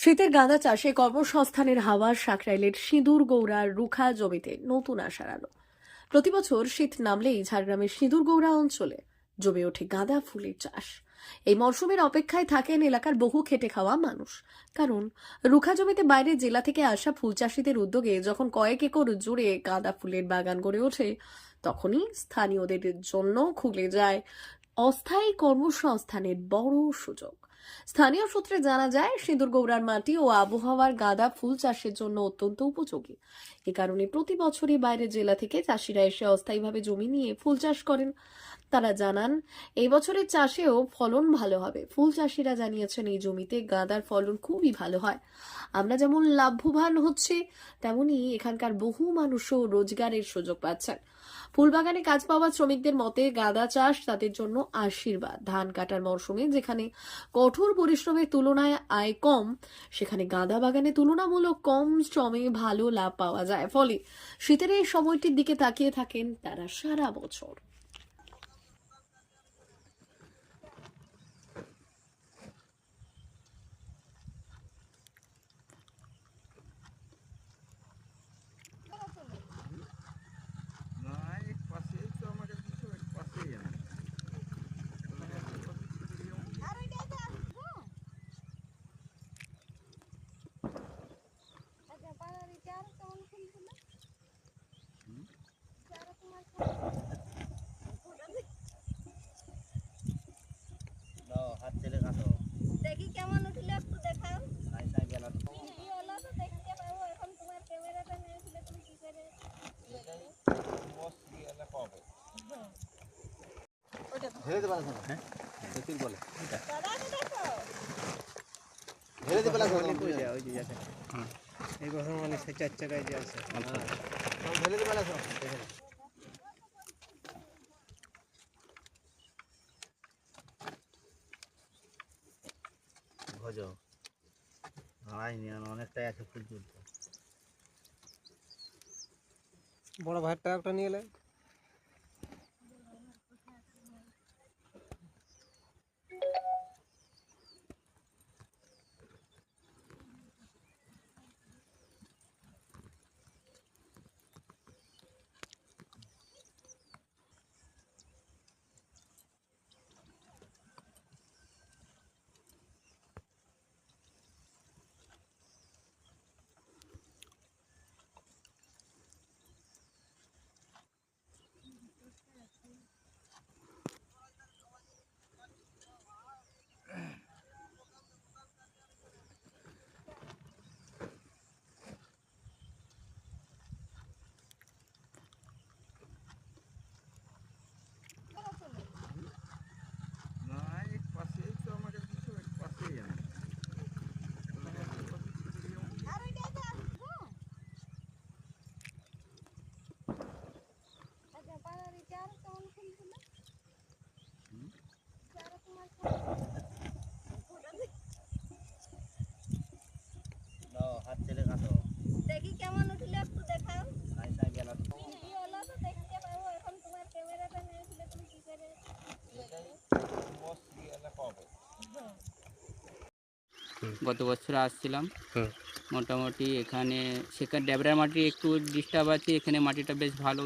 শীতের গাঁদা চাষে কর্মসংস্থানের হাওয়া, সাকরাইলের সিঁদুর গৌড়ার রুখা জমিতে নতুন আশার আলো। প্রতিবছর শীত নামলেই ঝাড়গ্রামের সিঁদুর গৌড়া অঞ্চলে জমে ওঠে গাঁদা ফুলের চাষ। এই মরশুমের অপেক্ষায় থাকেন এলাকার বহু খেটে খাওয়া মানুষ। কারণ, রুখা জমিতে বাইরে জেলা থেকে আসা ফুল চাষিদের উদ্যোগে যখন কয়েক একর জুড়ে গাঁদা ফুলের বাগান গড়ে ওঠে, তখনই স্থানীয়দের জন্য খুলে যায় অস্থায়ী কর্মসংস্থানের বড় সুযোগ। স্থানীয় সূত্রে জানা যায়, সিঁদুর গৌড়ার মাটি ও আবহাওয়ার গাঁদা ফুল চাষের জন্য অত্যন্ত উপযোগী। এ কারণে প্রতি বছরই বাইরের জেলা থেকে চাষিরা এসে অস্থায়ীভাবে জমি নিয়ে ফুল চাষ করেন। তারা জানান, এই বছরের চাষেও ফলন ভালো হবে। ফুল চাষিরা জানিয়েছেন, এই জমিতে গাঁদার ফলন খুবই ভালো হয়। আমরা যেমন লাভবান হচ্ছে, তেমনি এখানকার বহু মানুষও রোজগারের সুযোগ পাচ্ছেন। ফুলবাগানে কাজ পাওয়া শ্রমিকদের মতে গাঁদা চাষ তাদের জন্য আশীর্বাদ। ধান কাটার মরশুমে যেখানে কঠোর পরিশ্রমের তুলনায় আয় কম, সেখানে গাঁদা বাগানে তুলনামূলক কম শ্রমে ভালো লাভ পাওয়া যায়। ফলে শীতের এই সময়টির দিকে তাকিয়ে থাকেন তারা সারা বছর না এক পাশেই তো আমাকে দিছো এক পাশেই আমি আচ্ছা পাড়ার চার কেমন ফুলগুলো চার তোমার দাও হাত চেলে কাটো দেখি কেমন উঠলে একটু দেখাও আইসা গেল ভিডিও হলো তো দেখতে পাবো এখন তোমার ক্যামেরাটা নিয়েছিলে তুমি কি করে ঢেলে দেবে না হ্যাঁ? সেটির বলে। দাদাকে দেখো ঢেলে দেবে না ওই যে ওই যে যাচ্ছে এই বছর মানে সে চার চাকায় যে আছে। ঢেলে দেবে না ভজ আড়াই নিয়ে অনেকটাই আছে ফুল তুলতে বড় ভাইয়ের ট্রাকটা নিয়ে এলে না এক পাশেই তো আমাকে দিছো এক পাশেই আমি আর ওইটা তো আচ্ছা পাড়ার চার কেমন ফুলগুলো চার তোমার দাও হাত চেলে কাটো দেখি কেমন উঠলে একটু দেখাও। আইসা গেল। ভিডিও হলো তো দেখতে পাবো এখন তোমার ক্যামেরাটা নিয়েছিলে তুমি কি করে গত বছর আসছিলাম। মোটামুটি এখানে সেখানে ডেবরার মাটি একটু ডিস্টার্ব আছে এখানে মাটিটা বেশ ভালো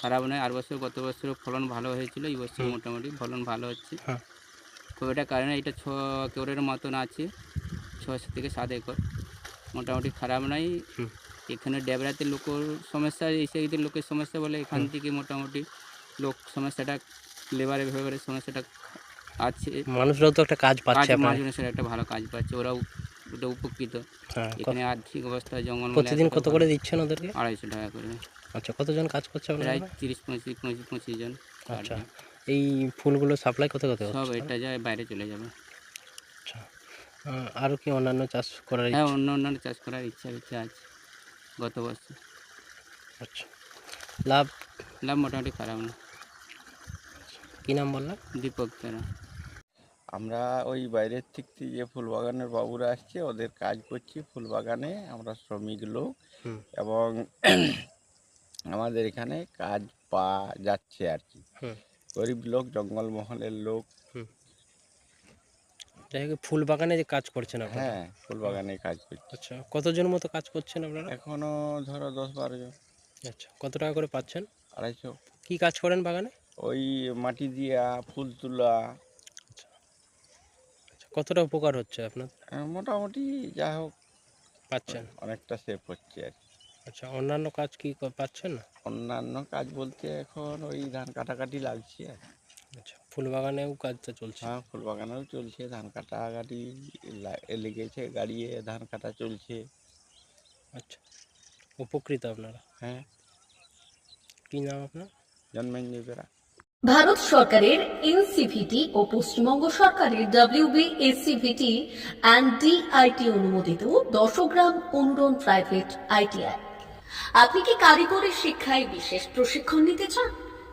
খারাপ নয়। আর বছর গত বছর ফলন ভালো হয়েছিল এই বছর মোটামুটি ফলন ভালো হচ্ছে। হ্যাঁ। খুব একটা কারণে এটা ছ একরের মতন আছে ছ থেকে সাত একর। মোটামুটি খারাপ হুম। এখানে ডেবরাতে লোকের সমস্যা এসে লোকের সমস্যা বলে এখান থেকে মোটামুটি লোক সমস্যাটা লেবারে ভেবারের সমস্যাটা আছে। মানুষরাও তো একটা কাজ পাচ্ছে মানুষের একটা ভালো কাজ পাচ্ছে ওরাও ওটা উপকৃত। হ্যাঁ এখানে আর্থিক অবস্থা জঙ্গল প্রতিদিন কত করে দিচ্ছেন ওদেরকে? আড়াইশো টাকা করে। আচ্ছা কতজন কাজ করছে প্রায় তিরিশ পঁয়ত্রিশ পঁচিশ পঁচিশ জন। আচ্ছা এই ফুলগুলো সাপ্লাই কোথায় কোথায় সব এটা যায় বাইরে চলে যাবে। আহ, আরও কি অন্যান্য চাষ করার হ্যাঁ অন্য অন্যান্য চাষ করার ইচ্ছা ইচ্ছা আছে গত বছর। আচ্ছা। লাভ? লাভ মোটামুটি খারাপ না। কী নাম বললাম দীপক তারা। আমরা ওই বাইরের থেকে যে ফুল বাগানের বাবুরা আসছে ওদের কাজ করছি ফুল বাগানে আমরা শ্রমিক লোক এবং আমাদের এখানে কাজ পাওয়া যাচ্ছে আর কি। গরিব লোক জঙ্গলমহলের লোক। যাই হোক ফুল বাগানে যে কাজ করছেন আপনারা? হ্যাঁ ফুল বাগানে কাজ করছি। আচ্ছা কতজন মতো কাজ করছেন আপনারা? এখনও ধরো দশ বারো জন। আচ্ছা কত টাকা করে পাচ্ছেন? আড়াইশো। কি কাজ করেন বাগানে? ওই মাটি দিয়া ফুল তোলা। আচ্ছা কতটা উপকার হচ্ছে আপনার? মোটামুটি যা হোক। পাচ্ছেন। অনেকটা সেভ হচ্ছে আর কি। আচ্ছা অন্যান্য কাজ কি পাচ্ছেন অন্যান্য কাজ বলতে এখন ওই ধান কাটাকাটি লাগছে। আচ্ছা ফুল বাগানেও কাজটা চলছে। হ্যাঁ ফুল বাগানেও চলছে। ধান কাটা গাড়ি লেগেছে গাড়িয়ে ধান কাটা চলছে। আচ্ছা উপকৃত আপনারা? হ্যাঁ। কি নাম আপনার? জন্মেঞ্জেরা ভারত সরকারের এনসিভিটি ও পশ্চিমবঙ্গ সরকারের ডাব্লিউবিএসসিভিটি অ্যান্ড ডিআইটি অনুমোদিত দশগ্রাম অনুরণ প্রাইভেট আইটিআই আপনি কি কারিগরি শিক্ষায় বিশেষ প্রশিক্ষণ নিতে চান?